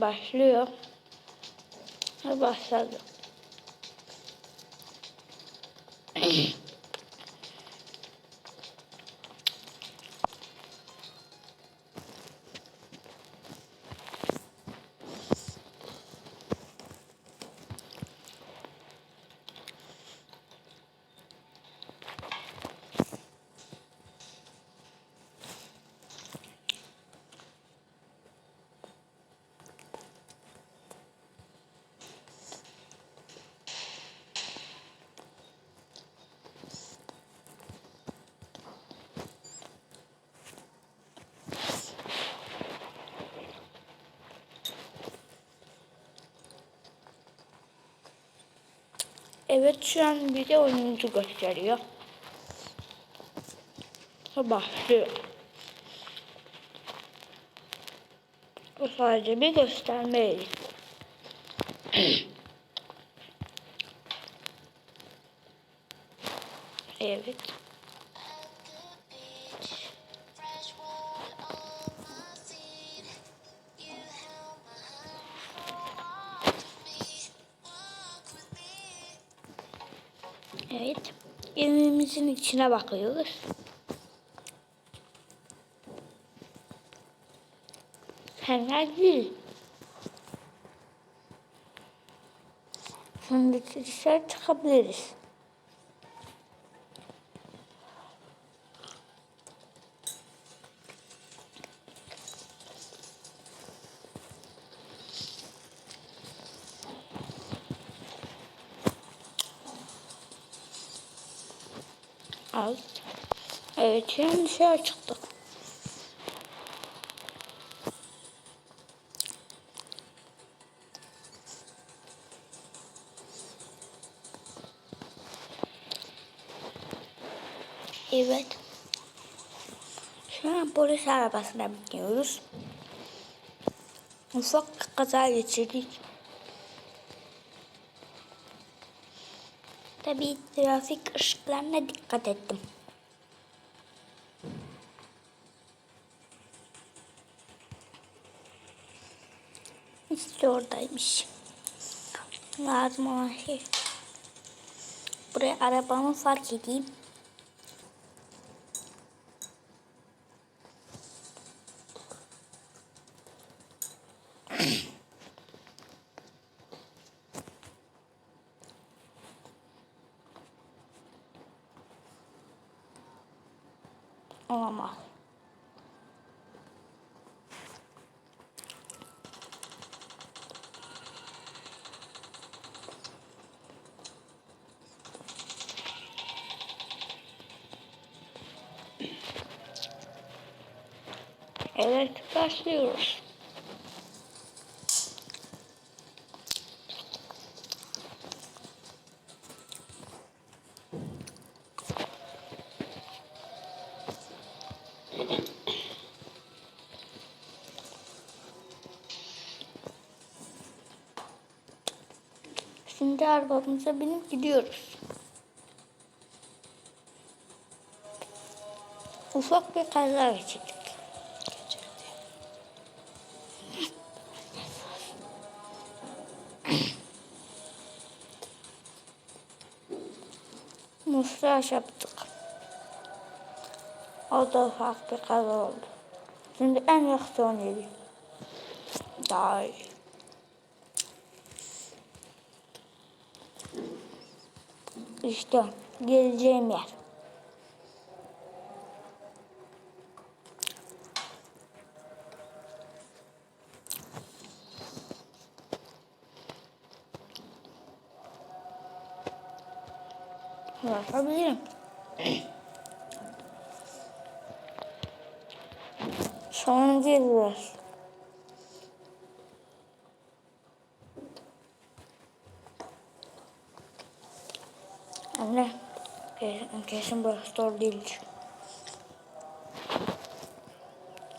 Başlıyor. Başladı. Evet şu an bir de oyuncu gösteriyor. Başlıyor. Bu sadece bir göstermeydi. evet. Evimizin içine bakıyoruz. Fena değil. Şimdi dışarı çıkabiliriz. Al. Evet şimdi dışarı çıktık. Evet. Şu an polis arabasına biniyoruz. Ufak bir kaza geçirdik. Tabii trafik ışıklarına dikkat ettim. Oradaymış. Lazım olan şey. Buraya arabamı fark edeyim. Başlıyoruz. Şimdi arabamıza binip gidiyoruz. Ufak bir kaza geçirdik. Mustaş yaptık. O da ufak bir kaza oldu. Şimdi en onu yedim. Daha iyi. İşte geleceğim yer. Yapabilirim. Sonuncu yıllar. Anne, kesin, kesin burası doğru değildir.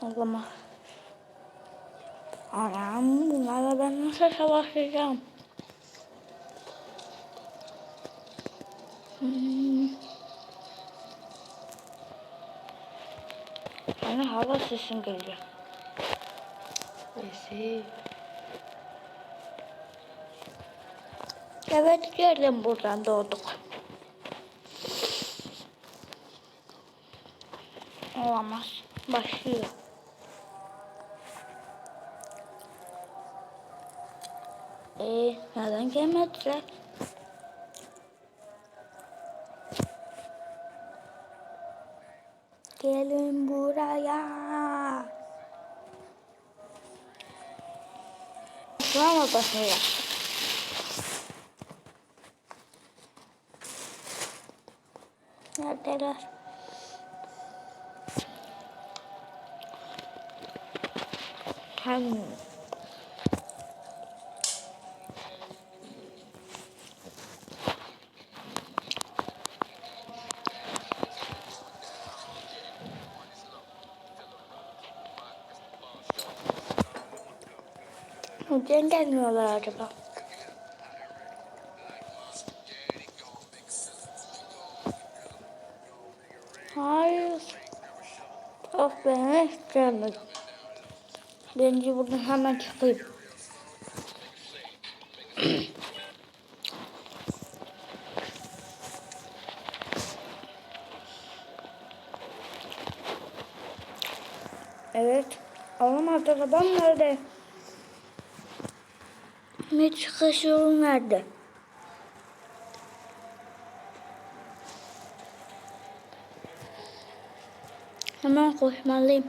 O zaman... Anam, bunlarla ben nasıl savaşacağım? Bana hala sesin geliyor. Neyse. Evet geldim buradan doğduk. Olamaz. Başlıyor. Ee, neden gelmediler? Gelin buraya. Bravo basıyor. Neredeler? Hem Neden gelmiyorlar acaba? Hayır. Of ben hiç gelmedim. Bence buradan hemen çıkayım. evet. Olamaz arabam nerede? Ne çıkış yolu nerede? Hemen koşmalıyım.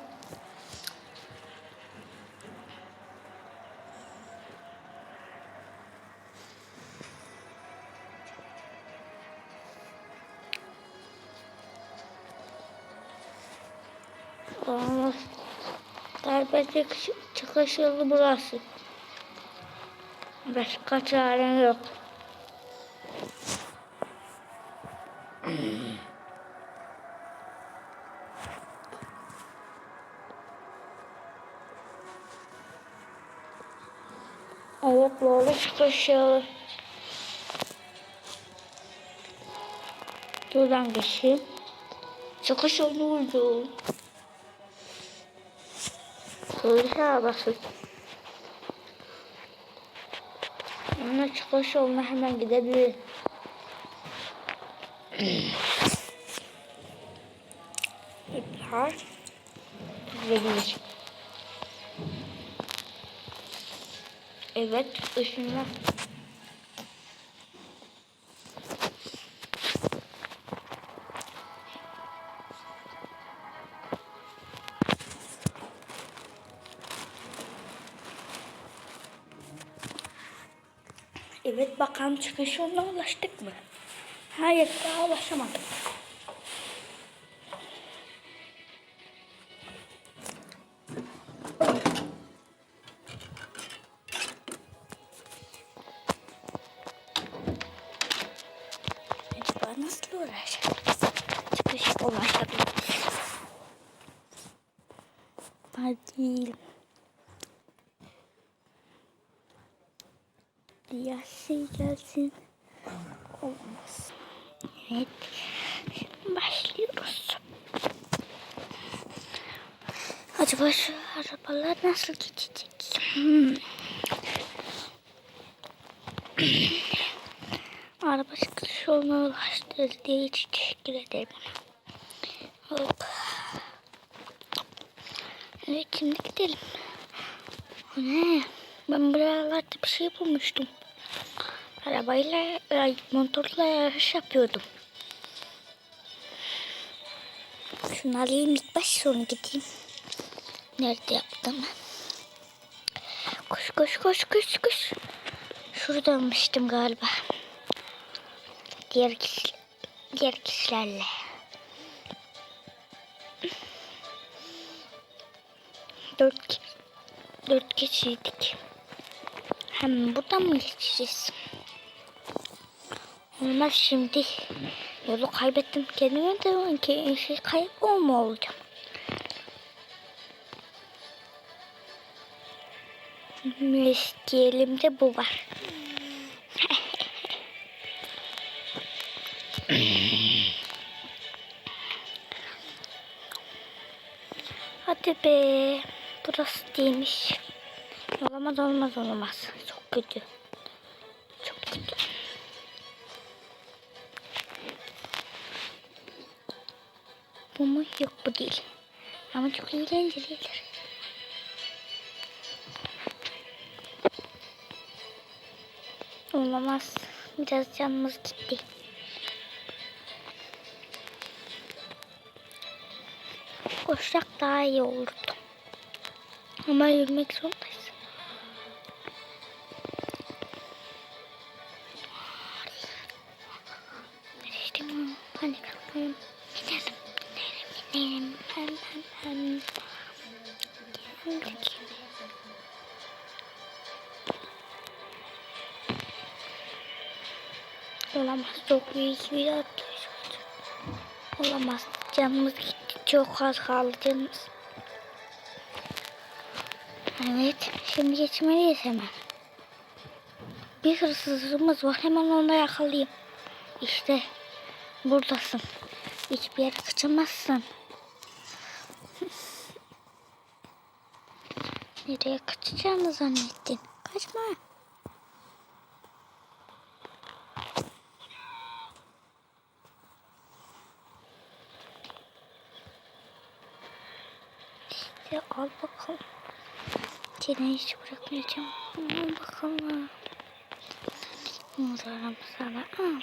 Galiba çıkış, çıkış yolu burası. Başka çarem yok. Evet doğru çıkış yolu. Buradan geçeyim. Çıkış yolu buldu. Polis arabası. Ona çıkış yoluna hemen gidebilirim. İptal. Gidebilir. Evet, ışınlar. Bakalım çıkış yoluna ulaştık mı? Hayır daha ulaşamadık. Gelsin. Olmaz. Evet. Başlıyoruz. Acaba şu arabalar nasıl geçecek? Hmm. Araba çıkış yoluna ulaştı diye hiç teşekkür ederim. Hop. Evet şimdi gidelim. O ne? Ben buralarda bir şey bulmuştum. Arabayla, ay, motorla yarış yapıyordum. Şunu alayım ilk baş sonra gideyim. Nerede yaptım? Koş koş koş koş koş. Şurada almıştım galiba. Diğer kişi, diğer kişilerle. Dört, dört kişiydik. Hem buradan mı geçeceğiz? Olmaz şimdi. Yolu kaybettim kendime de ki şey kaybolma olacağım. Elimde bu var. Hadi be. Burası değilmiş. Olamaz olmaz kötü. Çok kötü. Bu? Yok bu değil. Ama çok eğlencelidir. Olamaz. Biraz canımız gitti. Koşacak daha iyi olurdu. Ama yürümek zorundayız. Büyük bir atlayış. Olamaz. Canımız gitti. Çok az kaldı canımız. Evet. Şimdi geçmeliyiz hemen. Bir hırsızımız var. Hemen onu yakalayayım. İşte buradasın. Hiçbir yere kaçamazsın. Nereye kaçacağını zannettin? Kaçma. İşte al bakalım. Seni hiç bırakmayacağım. Al bakalım. Umarım sana al.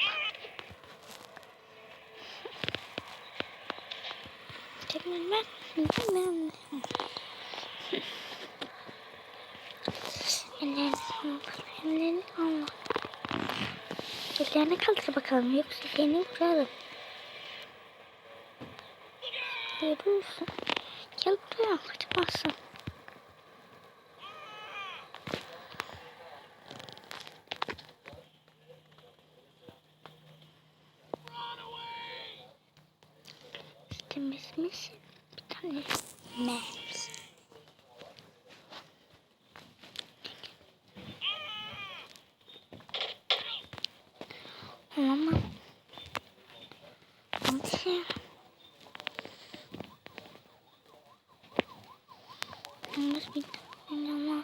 Tamam ben. Tamam. Ellerini al. Ellerini al. Ellerine kaldır bakalım. Yoksa seni vurarım. Görüyorsun. Gel buraya. Kaçamazsın. Temizmiş. Bir tane mermi. Ama. Yalnız bir tane var.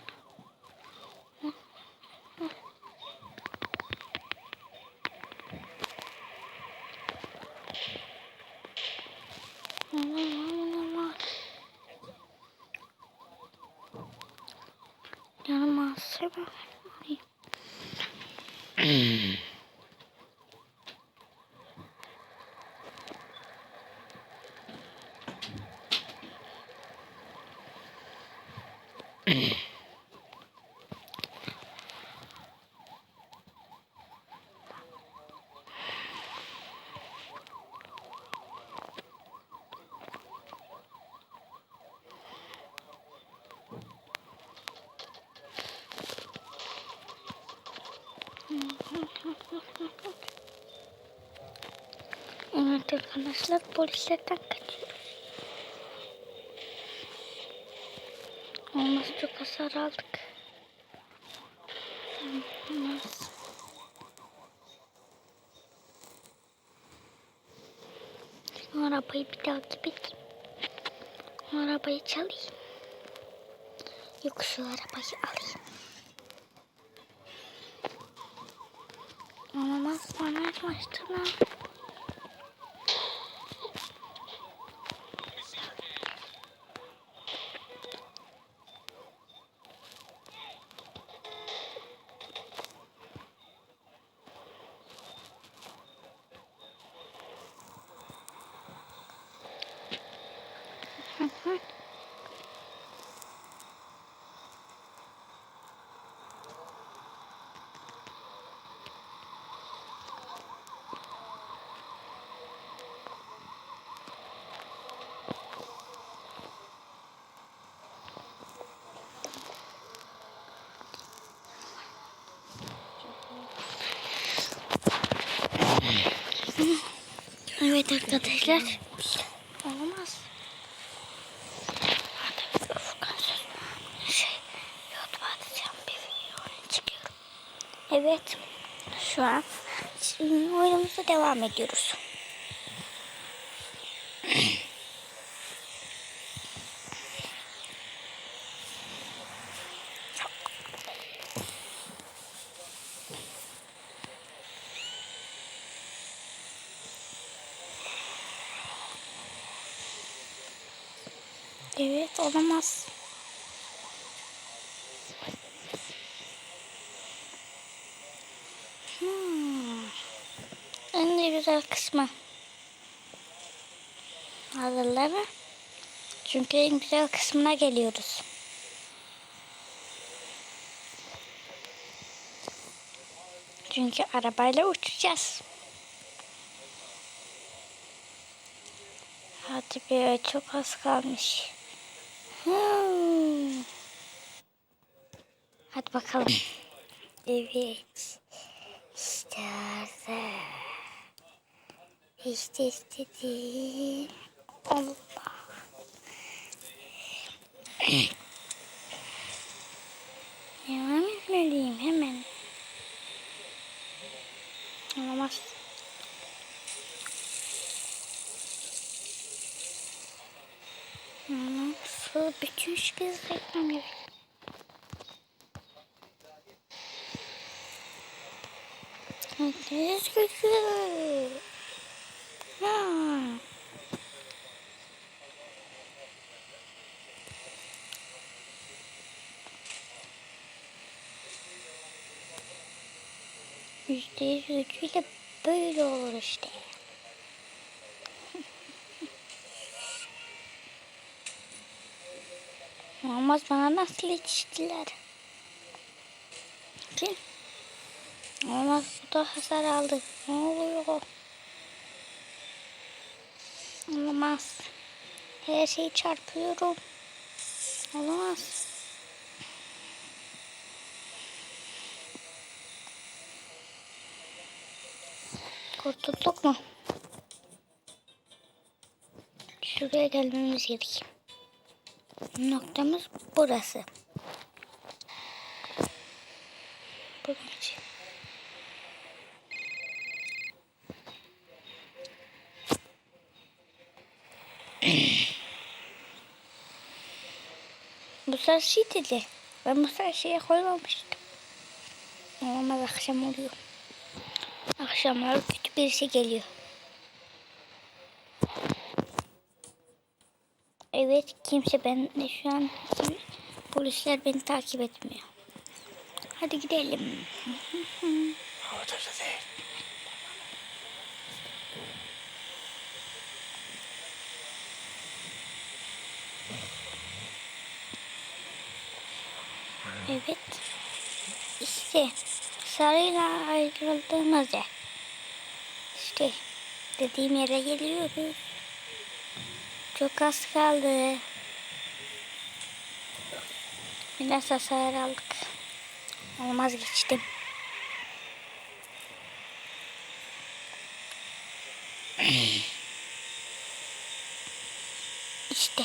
Yanıma sebep. Evet arkadaşlar polislerden kaçıyoruz. Olmaz çok hasar aldık. Olmaz. Şu arabayı bir takip edeyim. Arabayı çalayım. Yok şu arabayı alayım. Olamaz bana açtılar. Evet arkadaşlar. Söz. Şey. Evet. Şu an oyunumuza devam ediyoruz. Olamaz. Hmm. En güzel kısmı. Hazırlar mı? Çünkü en güzel kısmına geliyoruz. Çünkü arabayla uçacağız. Hadi be çok az kalmış. Hmm. Hadi bakalım. Evet. İşte orada. İşte istediğim. Allah. Devam etmeliyim hemen. Olamaz. Nasıl bütün kız reklam yapıyor. Güçlü. Ha. Yüzde yüz gücüyle böyle olur işte. Olmaz bana nasıl yetiştiler? Ki? Olmaz bu da hasar aldı. Ne oluyor? Olamaz. Her şeyi çarpıyorum. Olamaz. Kurtulduk mu? Şuraya gelmemiz gerek. Noktamız. Burası. Şey dedi. Sefer şeye koymamıştım. Olmaz akşam oluyor. Akşamlar kötü birisi geliyor. Evet kimse ben de şu an polisler beni takip etmiyor. Hadi gidelim. Evet. İşte sarıyla ayrıldığımız yer. İşte dediğim yere geliyoruz. Çok az kaldı. Biraz hasar aldık. Olmaz geçtim. İşte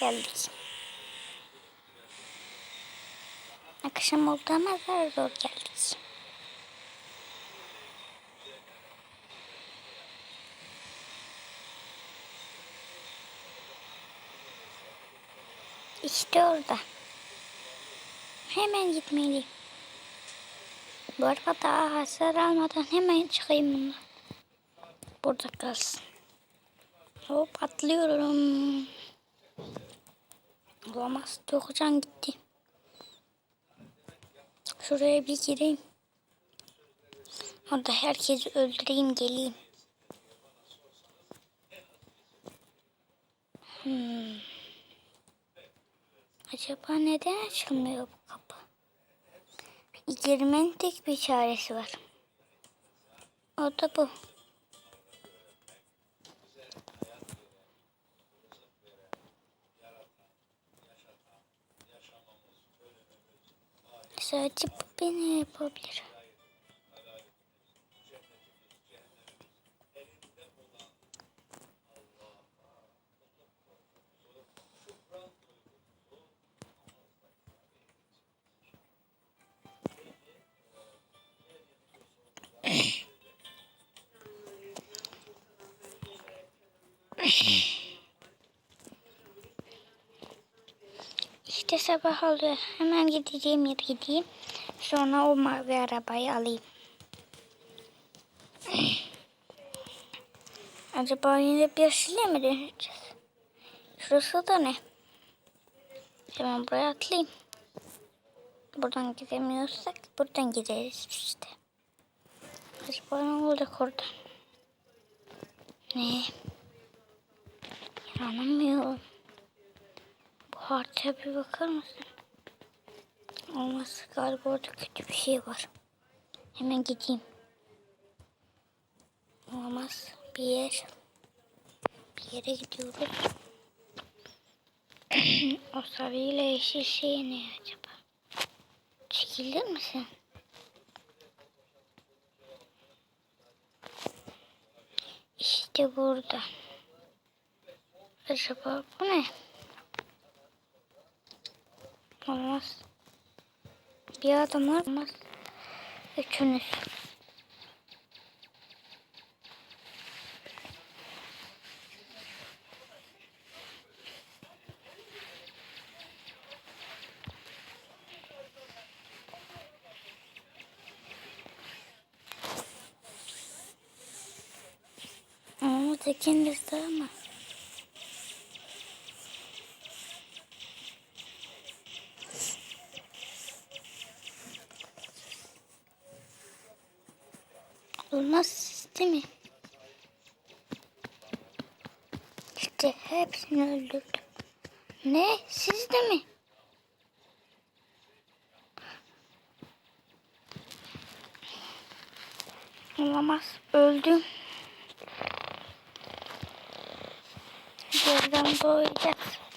geldik. Akşam oldu ama zor zor geldik. İşte orada. Hemen gitmeliyim. Bu araba daha hasar almadan hemen çıkayım bundan. Burada kalsın. Hop atlıyorum. Olamaz. Dokucan gitti. Şuraya bir gireyim. Orada herkesi öldüreyim geleyim. Hmm. Acaba neden açılmıyor bu kapı? Girmenin tek bir çaresi var. O da bu. Sadece bu beni yapabilir. İşte sabah oluyor. Hemen gideceğim yere gideyim. Sonra o mavi arabayı alayım. Acaba yine bir yeşile mi döneceğiz? Şurası da ne? Hemen buraya atlayayım. Buradan gidemiyorsak buradan gideriz işte. Acaba ne olacak orada? Ne? İnanamıyorum. Haritaya bir bakar mısın? Olmaz galiba orada kötü bir şey var. Hemen gideyim. Olmaz bir yer. Bir yere gidiyoruz. o sarıyla yeşil şey ne acaba? Çekilir misin? İşte burada. Acaba bu ne? Olmaz. Bir adam olmaz. Üçünüz. Ama tekiniz de ama. Olmaz sistemi. İşte hepsini öldürdüm. Ne? Siz de mi? Olamaz. Öldüm. Yerden doğacağız.